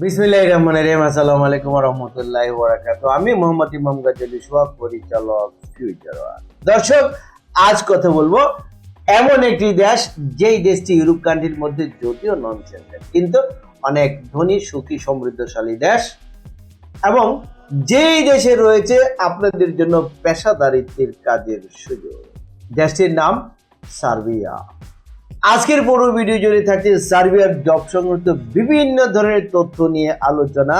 বিসমিল্লাহির রহমানির রহিম। আসসালামু আলাইকুম রাহমাতুল্লাহি ওয়া আমি মোহাম্মদ ইমাম গাজী সোহাগ পরিচালক ফিউচার দর্শক, আজ কথা বলব এমন একটি দেশ, যেই দেশটি ইউরোপ কান্ট্রির মধ্যে যদিও নন সেন্টার কিন্তু অনেক ধনী, সুখী, সমৃদ্ধশালী দেশ। এবং যেই দেশে রয়েছে, আপনাদের জন্য পেশাদারিত্বের কাজের সুযোগ। দেশটির নাম সার্বিয়া। আজকের পুরো ভিডিও জুড়ে থাকছে সার্বিয়ার জব সংক্রান্ত বিভিন্ন ধরনের তথ্য নিয়ে আলোচনা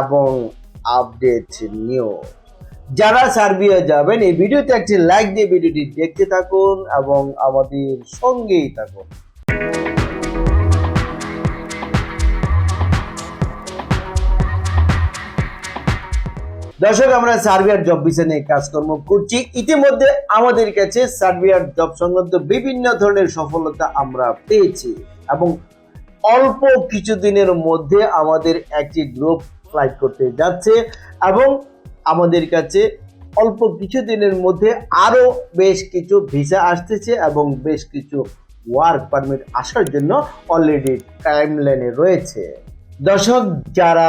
এবং আপডেট নিউজ। যারা সার্বিয়া যাবেন, এই ভিডিওতে একটি লাইক দিয়ে ভিডিওটি দেখতে থাকুন এবং আমাদের সঙ্গেই থাকুন। দর্শক, আমরা সার্বিয়ার জব ভিসা নিয়ে কাজকর্ম করছি। ইতিমধ্যে আমাদের কাছে সার্বিয়ার জব সংক্রান্ত বিভিন্ন ধরনের সফলতা আমরা পেয়েছি এবং অল্প কিছুদিনের মধ্যে আমাদের একটি গ্রুপ ফ্লাইট করতে যাচ্ছে এবং আমাদের কাছে অল্প কিছুদিনের মধ্যে আরও বেশ কিছু ভিসা আসতেছে এবং বেশ কিছু ওয়ার্ক পারমিট আসার জন্য অলরেডি টাইম লাইনে রয়েছে। দর্শক, যারা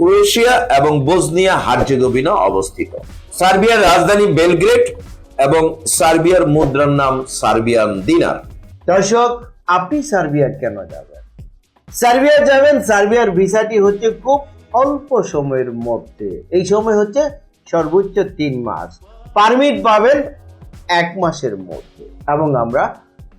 ক্রোয়েশিয়া এবং বোসনিয়া হার্জেগোভিনা অবস্থিত। সার্বিয়ার রাজধানী বেলগ্রেড এবং সার্বিয়ার মুদ্রার নাম সার্বিয়ান দিনার। দর্শক, আপনি সার্বিয়া কেন যাবেন? সার্বিয়া যাবেন, সার্বিয়ার ভিসাটি হচ্ছে খুব অল্প সময়ের মধ্যে। এই সময় হচ্ছে সর্বোচ্চ তিন মাস। পারমিট পাবেন এক মাসের মধ্যে। এবং আমরা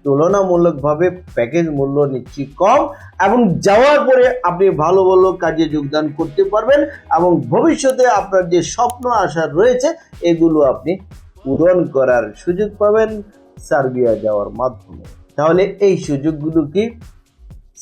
তুলনামূলকভাবে প্যাকেজ মূল্য নিচ্ছি কম এবং যাওয়ার পরে আপনি ভালো ভালো কাজে যোগদান করতে পারবেন এবং ভবিষ্যতে আপনার যে স্বপ্ন, আশা রয়েছে, এগুলো আপনি পূরণ করার সুযোগ পাবেন সার্বিয়া যাওয়ার মাধ্যমে। তাহলে এই সুযোগগুলো কি?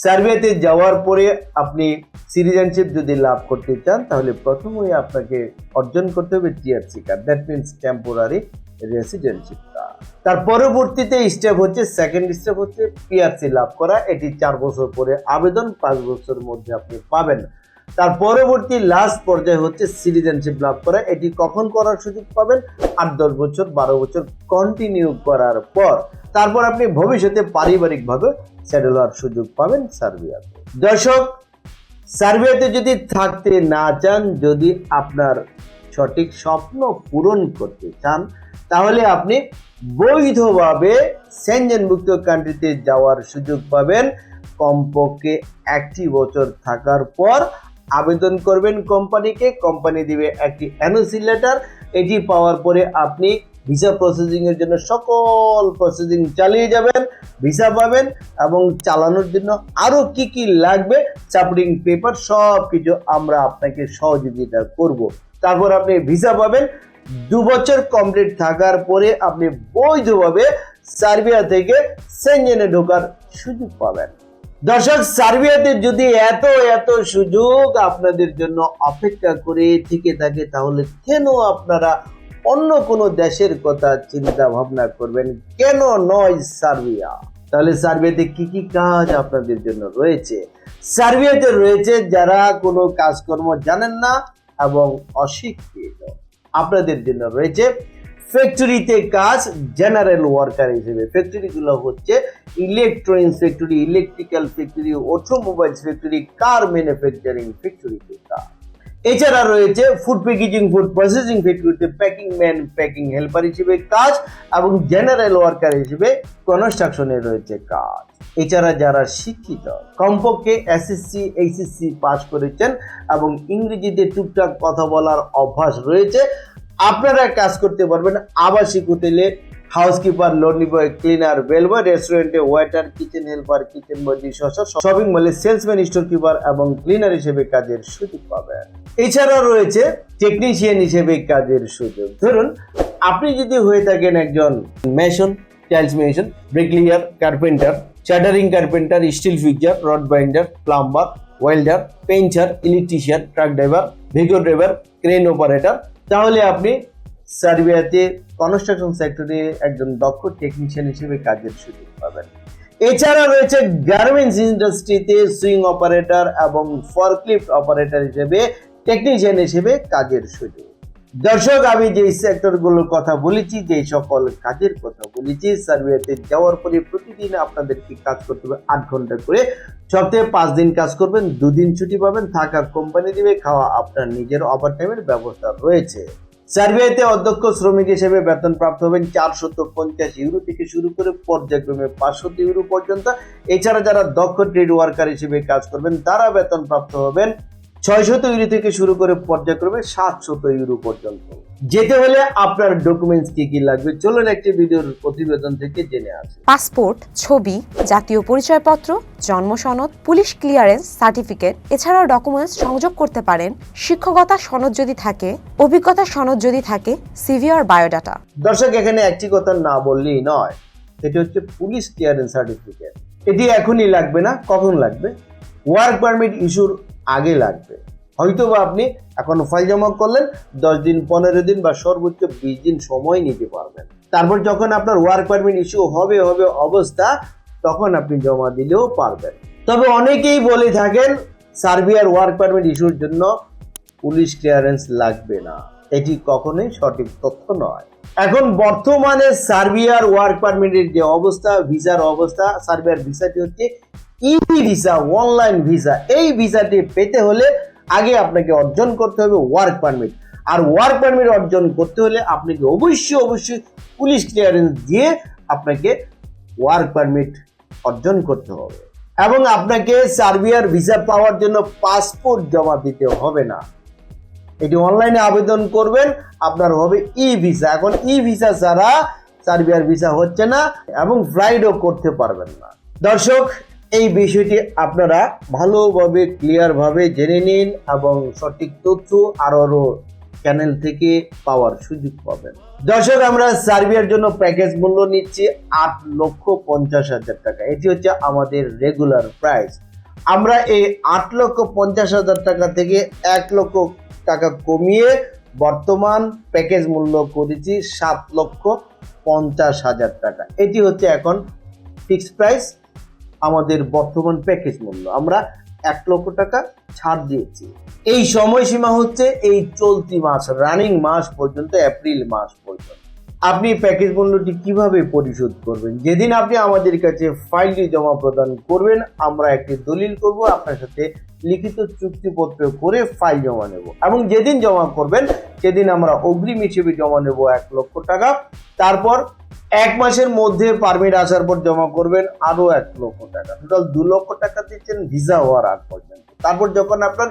সার্বিয়াতে যাওয়ার পরে আপনি সিটিজেনশিপ যদি লাভ করতে চান, তাহলে প্রথমেই আপনাকে অর্জন করতে হবে TRC card that means temporary card তার পরবর্তীতে স্টেপ হচ্ছে সেকেন্ড স্টেপ হচ্ছে পিআরসি লাভ করা। এটি চার বছর পরে আবেদন, পাঁচ বছরের মধ্যে আপনি পাবেন। তার পরবর্তী লাস্ট পর্যায়ে হচ্ছে সিটিজেনশিপ লাভ করা। এটি কখন করার সুযোগ পাবেন? আট, দশ বছর, বারো বছর কন্টিনিউ করার পর। তারপর আপনি ভবিষ্যতে পারিবারিকভাবে সেটেল হওয়ার সুযোগ পাবেন সার্বিয়াতে। দর্শক, সার্বিয়াতে যদি থাকতে না চান, যদি আপনার সঠিক স্বপ্ন পূরণ করতে চান তাহলে আপনি বৈধভাবে সেনজেনভুক্ত কান্ট্রিতে যাওয়ার সুযোগ পাবেন। কমপক্ষে একটি বছর থাকার পর আবেদন করবেন কোম্পানিকে। কোম্পানি দিবে একটি এনওসি লেটার এটি পাওয়ার পরে আপনি ভিসা প্রসেসিংয়ের জন্য সকল প্রসেসিং চালিয়ে যাবেন ভিসা পাবেন এবং চালানোর জন্য আরও কি কি লাগবে সাপোর্টিং পেপার সব কিছু আমরা আপনাকে সহযোগিতা করব। তারপর আপনি ভিসা পাবেন। দু বছর কমপ্লিট থাকার পরে আপনি বৈধভাবে সার্বিয়া থেকে সেনজেনে ঢোকার সুযোগ পাবেন। দর্শক, সার্বিয়াতে যদি এত এত সুযোগ আপনাদের জন্য অপেক্ষা করে থেকে থাকে, তাহলে কেন আপনারা অন্য কোনো দেশের কথা চিন্তা ভাবনা করবেন? কেন নয় সার্বিয়া? তাহলে সার্বিয়াতে কি কি কাজ আপনাদের জন্য রয়েছে? সার্বিয়াতে রয়েছে যারা কোনো কাজকর্ম জানেন না এবং অশিক্ষিত। আপনাদের জন্য রয়েছে ফ্যাক্টরিতে কাজ জেনারেল ওয়ার্কার হিসেবে। ফ্যাক্টরিগুলো হচ্ছে electronics factory electrical factory automobiles factory car manufacturing ফ্যাক্টরিতে কাজ। এছাড়া রয়েছে ফুড প্যাকেজিং ফুড প্রসেসিং ফ্যাক্টরিতে প্যাকিং ম্যান প্যাকিং হেল্পার হিসেবে কাজ এবং জেনারেল ওয়ার্কার হিসেবে কনস্ট্রাকশনে রয়েছে কাজ। এছাড়া যারা শিক্ষিত, কমপক্ষে এসএসসি এইচএসসি পাস করেছেন এবং ইংরেজিতে টুকটাক কথা বলার অভ্যাস রয়েছে, আপনারা কাজ করতে পারবেন, আবাসিক হোটেলে হাউসকিপার লন্ডি বয় ক্লিনার বেলবয় রেস্টুরেন্টে waiter kitchen helper kitchen boy shopping মলে সেলসম্যান স্টোর কিপার এবং ক্লিনার হিসেবে কাজের সুযোগ পাবেন। এছাড়াও রয়েছে টেকনিশিয়ান হিসেবে কাজের সুযোগ। ধরুন, আপনি যদি হয়ে থাকেন একজন mason tiles mason bricklayer carpenter shuttering carpenter steel fixer rod binder plumber welder painter electrician truck driver Vigo driver crane operator তাহলে আপনি সার্বিয়াতে কনস্ট্রাকশন সেক্টরে একজন দক্ষ টেকনিশিয়ান হিসেবে কাজের সুযোগ পাবেন। এছাড়া রয়েছে গার্মেন্টস ইন্ডাস্ট্রিতে সুইং অপারেটর এবং ফরক্লিফট অপারেটর হিসেবে টেকনিশিয়ান হিসেবে কাজের সুযোগ। দর্শক, আমি যে সেক্টরগুলোর কথা বলেছি, যে সকল কাজের কথা বলেছি সার্বিয়াতে যাওয়ার পরে প্রতিদিন আপনাদেরকে কাজ করতে হবে আট ঘণ্টা করে। সপ্তাহে পাঁচ দিন কাজ করবেন, দুদিন ছুটি পাবেন থাকার কোম্পানি দিবে, খাওয়া আপনার নিজের ওভার টাইমের ব্যবস্থা রয়েছে। সার্বিয়াতে অধ্যক্ষ, শ্রমিক হিসেবে বেতন প্রাপ্ত হবেন চারশত পঞ্চাশ ইউরো থেকে শুরু করে পর্যায়ক্রমে পাঁচশত ইউরো পর্যন্ত। এছাড়া যারা দক্ষ ট্রেড ওয়ার্কার হিসেবে কাজ করবেন, তারা বেতন প্রাপ্ত হবেন ছয়শত ইউরো থেকে শুরু করে পর্যায়ক্রমে সাতশত ইউরো পর্যন্ত। যেতে হলে আপনার ডকুমেন্টস কি কি লাগবে? চলুন একটি ভিডিওর প্রতিবেদন থেকে জেনে আসি। পাসপোর্ট ছবি জাতীয় পরিচয়পত্র জন্ম সনদ পুলিশ ক্লিয়ারেন্স সার্টিফিকেট এছাড়াও ডকুমেন্টস সংযোগ করতে পারেন। শিক্ষকতা সনদ যদি থাকে অভিজ্ঞতা সনদ যদি থাকে সিভি আর বায়োডাটা দর্শক এখানে একটি কথা না বললেই নয় এটি হচ্ছে পুলিশ ক্লিয়ারেন্স সার্টিফিকেট এটি এখনই লাগবে না কখন লাগবে? ওয়ার্ক পারমিট ইস্যুর আগে লাগবে। হয়তো বা আপনি এখন ফাইল জমা করলেন, দশ দিন, পনেরো দিন বা সর্বোচ্চ বিশ দিন সময় নিতে পারবেন। তারপর যখন আপনার ওয়ার্ক পারমিট ইস্যু হবে হবে অবস্থা, তখন আপনি জমা দিলেও পারবেন। তবে অনেকেই বলে থাকেন, সার্বিয়ার ওয়ার্ক পারমিট ইস্যুর জন্য পুলিশ ক্লিয়ারেন্স লাগবে না। এটি কখনোই সঠিক তথ্য নয়। এখন বর্তমানে সার্বিয়ার ওয়ার্ক পারমিটের যে অবস্থা ভিসার অবস্থা, সার্বিয়ার ভিসাটি হচ্ছে ই ভিসা অনলাইন ভিসা এই ভিসাটি পেতে হলে আগে আপনাকে অর্জন করতে হবে ওয়ার্ক পারমিট আর ওয়ার্ক পারমিট অর্জন করতে হলে আপনাকে অবশ্যই অবশ্যই পুলিশ ক্লিয়ারেন্স দিয়ে আপনাকে ওয়ার্ক পারমিট অর্জন করতে হবে। এবং আপনাকে সার্বিয়ার ভিসা পাওয়ার জন্য পাসপোর্ট জমা দিতে হবে না। এটি অনলাইনে আবেদন করবেন, আপনার হবে ই ভিসা এখন ই ভিসা ছাড়া সার্বিয়ার ভিসা হচ্ছে না এবং ফ্লাইটও করতে পারবেন না। দর্শক এই বিষয়টি আপনারা ভালোভাবে ক্লিয়ারভাবে জেনে নিন এবং সঠিক তথ্য আরও চ্যানেল থেকে পাওয়ার সুযোগ পাবেন। দর্শক, আমরা সার্বিয়ার জন্য প্যাকেজ মূল্য নিচ্ছি আট লক্ষ পঞ্চাশ হাজার টাকা। এটি হচ্ছে আমাদের রেগুলার প্রাইস আমরা এই আট লক্ষ পঞ্চাশ হাজার টাকা থেকে এক লক্ষ টাকা কমিয়ে বর্তমান প্যাকেজ মূল্য করেছি সাত লক্ষ পঞ্চাশ হাজার টাকা। এটি হচ্ছে এখন ফিক্সড প্রাইস আমাদের বর্তমান প্যাকেজ মূল্য। আমরা এক লক্ষ টাকা ছাড় দিয়েছি। এই সময়সীমা হচ্ছে এই চলতি মাস রানিং মাস পর্যন্ত এপ্রিল মাস পর্যন্ত। আপনি প্যাকেজ মূল্যটি কীভাবে পরিশোধ করবেন? যেদিন আপনি আমাদের কাছে ফাইলটি জমা প্রদান করবেন, আমরা একটি দলিল করব, আপনার সাথে লিখিত চুক্তিপত্র করে ফাইল জমা নেব। এবং যেদিন জমা করবেন, সেদিন আমরা অগ্রিম হিসেবে জমা নেব এক লক্ষ টাকা। তারপর এক মাসের মধ্যে পারমিট আসার পর জমা করবেন আরও এক লক্ষ টাকা। টোটাল দু লক্ষ টাকা দিচ্ছেন ভিসা হওয়ার আগ পর্যন্ত। তারপর যখন আপনার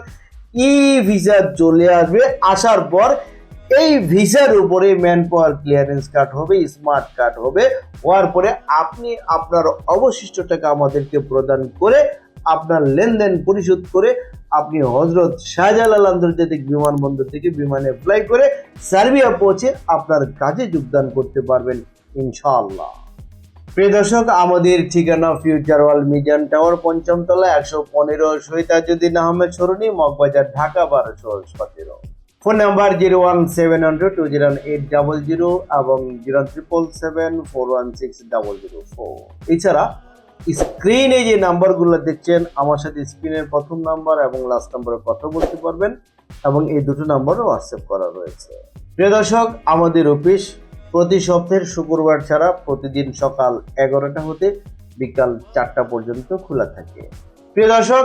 ই ভিসা চলে আসবে, আসার পর এই ভিসার উপরে ম্যান পাওয়ার ক্লিয়ারেন্স কার্ড হবে, স্মার্ট কার্ড হবে। হওয়ার পরে আপনি আপনার অবশিষ্ট টাকা আমাদেরকে প্রদান করে, আপনার লেনদেন পরিশোধ করে, আপনি হজরত শাহজালাল আন্তর্জাতিক বিমানবন্দর থেকে বিমানে ফ্লাই করে সার্বিয়া পৌঁছে আপনার কাজে যোগদান করতে পারবেন, ইনশাআল্লাহ। প্রিয় দর্শক, আমাদের ঠিকানা ফিউচার ওয়াল মিজান টাওয়ার পঞ্চম তলা একশো পনেরো শহীদ আজুদ্দিন আহমেদ, সরণি, মগবাজার, ঢাকা, বারোশো সতেরো। Phone number zero one seven hundred two zero eight double zero এবং zero triple seven four one six double zero four. এছাড়া স্ক্রিনে যে নাম্বারগুলো দেখছেন, আমার সাথে স্ক্রিনের প্রথম নাম্বার এবং লাস্ট নাম্বারে কথা বলতে পারবেন এবং এই দুটো নাম্বারও হোয়াটসঅ্যাপ করা রয়েছে। প্রিয় দর্শক, আমাদের অফিস প্রতি সপ্তাহের শুক্রবার ছাড়া প্রতিদিন সকাল এগারোটা হতে বিকাল চারটা পর্যন্ত খোলা থাকে। প্রিয় দর্শক